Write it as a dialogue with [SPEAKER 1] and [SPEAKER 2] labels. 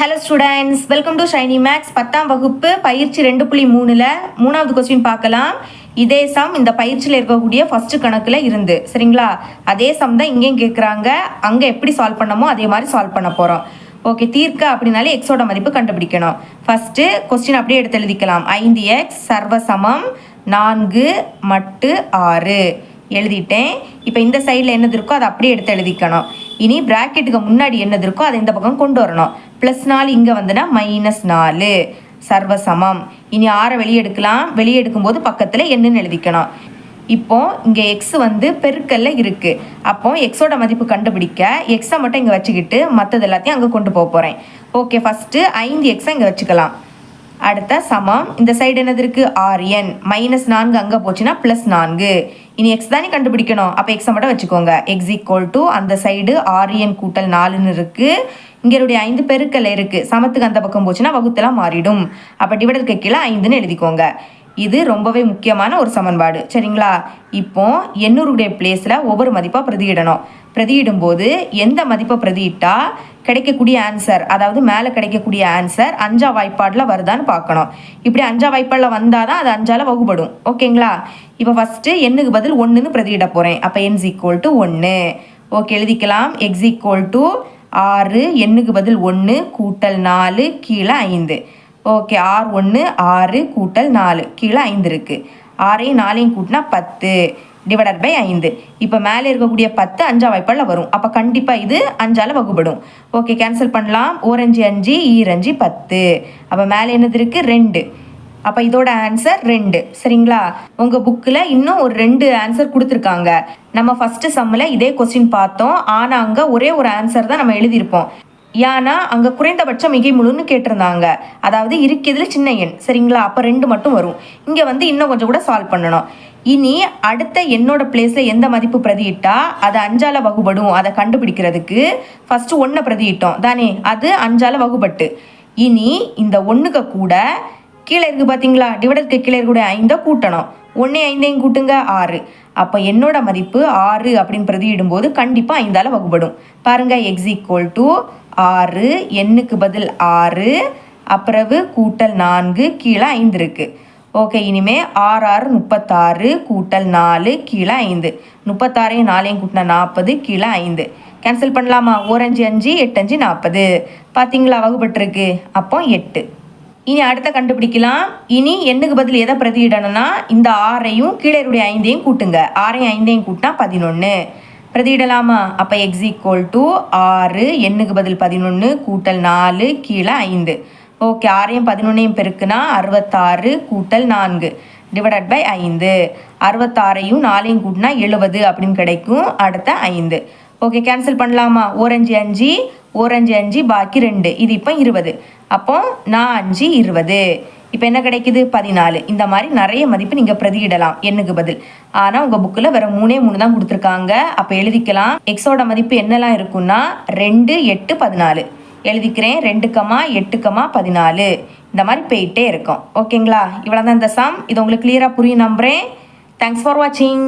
[SPEAKER 1] Hello students welcome to Shiny Max பத்தாம் வகுப்பு பயிற்சி ரெண்டு புள்ளி மூணில் மூணாவது கொஸ்டின் பார்க்கலாம். இதே சம் இந்த பயிற்சியில் இருக்கக்கூடிய ஃபஸ்ட்டு கணக்கில் இருந்து. சரிங்களா? அதே சம் தான் இங்கேயும் கேட்குறாங்க அங்கே எப்படி சால்வ் பண்ணமோ அதே மாதிரி சால்வ் பண்ண போகிறோம் ஓகே தீர்க்க அப்படின்னாலே எக்ஸோட மதிப்பு கண்டுபிடிக்கணும். ஃபஸ்ட்டு கொஸ்டின் அப்படியே எடுத்து எழுதிக்கலாம். ஐந்து எக்ஸ் சர்வசமம் நான்கு மட்டு ஆறு. எழுதிட்டேன். இப்போ இந்த சைடில் என்னது இருக்கோ அதை அப்படியே எடுத்து எழுதிக்கணும். இனி ப்ராக்கெட்டுக்கு முன்னாடி என்னது இருக்கோ அதை இந்த பக்கம் கொண்டு வரணும். ப்ளஸ் நாலு இங்கே வந்துன்னா மைனஸ் நாலு. சர்வசமம். இனி ஆறை வெளியே எடுக்கலாம். வெளியே எடுக்கும்போது பக்கத்தில் என்னன்னு எழுதிக்கணும். இப்போ இங்கே எக்ஸ் வந்து பெருக்கல்ல இருக்கு. அப்போ எக்ஸோட மதிப்பு கண்டுபிடிக்க எக்ஸை மட்டும் இங்கே வச்சுக்கிட்டு மற்றது எல்லாத்தையும் அங்கே கொண்டு போக போகிறேன் ஓகே ஃபஸ்ட்டு ஐந்து எக்ஸை இங்கே வச்சுக்கலாம். அடுத்த சமம். இந்த சைடு என்னது இருக்குது ஆர்என் மைனஸ் நான்கு அங்கே போச்சுன்னா ப்ளஸ் நான்கு. இனி எக்ஸ் தானே கண்டுபிடிக்கணும். அப்போ எக்ஸை மட்டும் வச்சுக்கோங்க. எக்ஸ் ஈக்குவல் டு அந்த சைடு ஆரியன் கூட்டல் நாலுன்னு இருக்குது இங்களுடைய ஐந்து பெருக்கல் இருக்குது சமத்துக்கு அந்த பக்கம் போச்சுன்னா வகுத்தெல்லாம் மாறிடும். அப்போ டிவைடருக்கு கீழே ஐந்துன்னு எழுதிக்கோங்க. இது ரொம்பவே முக்கியமான ஒரு சமன்பாடு. சரிங்களா? இப்போ எண்ணூறுடைய பிளேஸில் ஒவ்வொரு மதிப்பாக பிரதியிடணும். பிரதியிடும் போது எந்த மதிப்பை பிரதியிட்டால் கிடைக்கக்கூடிய ஆன்சர் அதாவது மேலே கிடைக்கக்கூடிய ஆன்சர் அஞ்சா வாய்ப்பாடில் வருதான்னு பார்க்கணும். இப்படி அஞ்சா வாய்ப்பாடில் வந்தால் தான் அது அஞ்சால் வகுப்படும் ஓகேங்களா? இப்போ ஃபஸ்ட்டு எண்ணுக்கு பதில் ஒன்றுன்னு பிரதியிட போகிறேன் அப்போ என்ஸ் ஈக்குவல் டு ஒன்று ஓகே எழுதிக்கலாம். எக்ஸ் ஈக்குவல் டு ஆறு எண்ணுக்கு பதில் ஒன்று கூட்டல் நாலு கீழே ஐந்து. ஓகே ஆறு ஒன்று ஆறு கூட்டல் நாலு கீழே ஐந்து இருக்குது ஆறையும் நாலையும் கூட்டினா பத்து. டிவைடட் பை ஐந்து. இப்போ மேலே இருக்கக்கூடிய பத்து அஞ்சா வாய்ப்பால் வரும். அப்போ கண்டிப்பாக இது அஞ்சால் வகுப்படும் ஓகே கேன்சல் பண்ணலாம். ஓரஞ்சு அஞ்சு ஈரஞ்சு பத்து. அப்போ மேலே என்னது இருக்குது ரெண்டு. அப்போ இதோட ஆன்சர் ரெண்டு. சரிங்களா? உங்கள் புக்கில் இன்னும் ஒரு ரெண்டு ஆன்சர் கொடுத்துருக்காங்க. நம்ம ஃபஸ்ட்டு சம்மில் இதே கொஸ்டின் பார்த்தோம். ஆனால் அங்கே ஒரே ஒரு ஆன்சர் தான் நம்ம எழுதியிருப்போம். ஏன்னா அங்கே குறைந்தபட்ச மிகை முழுன்னு கேட்டிருந்தாங்க. அதாவது இருக்கிறதுல சின்ன எண். சரிங்களா? அப்போ ரெண்டு மட்டும் வரும். இங்கே வந்து இன்னும் கொஞ்சம் கூட சால்வ் பண்ணணும். இனி அடுத்த என்னோட பிளேஸில் எந்த மதிப்பு பிரதியிட்டா அது அஞ்சால வகுபடும். அதை கண்டுபிடிக்கிறதுக்கு ஃபஸ்ட்டு ஒன்றை பிரதியிட்டோம். தானே? அது அஞ்சால வகுபட்டு. இனி இந்த ஒன்றுக்கு கூட கீழே இருக்கு பார்த்தீங்களா டிவைடருக்கு கீழே இருக்கக்கூடிய ஐந்தை கூட்டணும். ஒன்றே ஐந்தையும் கூட்டுங்க ஆறு. அப்போ என்னோட மதிப்பு ஆறு அப்படின்னு பிரதியிடும்போது கண்டிப்பாக ஐந்தால் வகுப்படும் பாருங்க எக்ஸ் ஈக்குவல் டு ஆறு எண்ணுக்கு பதில் ஆறு அப்புறவு கூட்டல் நான்கு கீழே ஐந்து இருக்குது ஓகே இனிமே ஆறு ஆறு முப்பத்தாறு கூட்டல் நாலு கீழே ஐந்து. முப்பத்தாறையும் நாலையும் கூட்டினா நாற்பது கீழே ஐந்து. கேன்சல் பண்ணலாமா? ஓரஞ்சு அஞ்சு எட்டஞ்சு நாற்பது பார்த்தீங்களா வகுப்பட்டிருக்கு அப்போ எட்டு. இனி அடுத்த கண்டுபிடிக்கலாம். இனி எண்ணுக்கு பதில் எதை பிரதியிடணும்னா இந்த ஆறையும் கீழே ஐந்தையும் கூட்டுங்க. ஆறையும் ஐந்தையும் கூட்டினா பதினொன்று பிரதியிடலாமா? அப்போ எக்ஸ் ஈக்குவல் டு ஆறு எண்ணுக்கு பதில் பதினொன்று கூட்டல் நாலு கீழே ஐந்து. ஓகே ஆறையும் பதினொன்னையும் பெருக்குனா அறுபத்தாறு கூட்டல் நான்கு. டிவைடட் பை ஐந்து. அறுபத்தாறையும் நாலையும் கூட்டினா எழுபது அப்படின்னு கிடைக்கும். அடுத்த ஐந்து. ஓகே கேன்சல் பண்ணலாமா? ஓரஞ்சு அஞ்சு ஓரஞ்சு அஞ்சு பாக்கி ரெண்டு. இது இப்போ இருபது. அப்போ நான் அஞ்சு இருபது. இப்போ என்ன கிடைக்குது? பதினாலு. இந்த மாதிரி நிறைய மதிப்பு நீங்கள் பிரதியிடலாம். எண்ணுக்கு பதில். ஆனால் உங்கள் புக்கில் வேறு மூணே மூணு தான் கொடுத்துருக்காங்க. அப்போ எழுதிக்கலாம். எக்ஸோட மதிப்பு என்னெல்லாம் இருக்குன்னா ரெண்டு எட்டு பதினாலு. எழுதிக்கிறேன். ரெண்டு கமா எட்டு கமா பதினாலு. இந்த மாதிரி போயிட்டே இருக்கும். ஓகேங்களா? இவ்வளோ தான் இந்த சம் இது உங்களுக்கு கிளியராக புரியும் நம்புகிறேன் தேங்க்ஸ் ஃபார் வாட்சிங்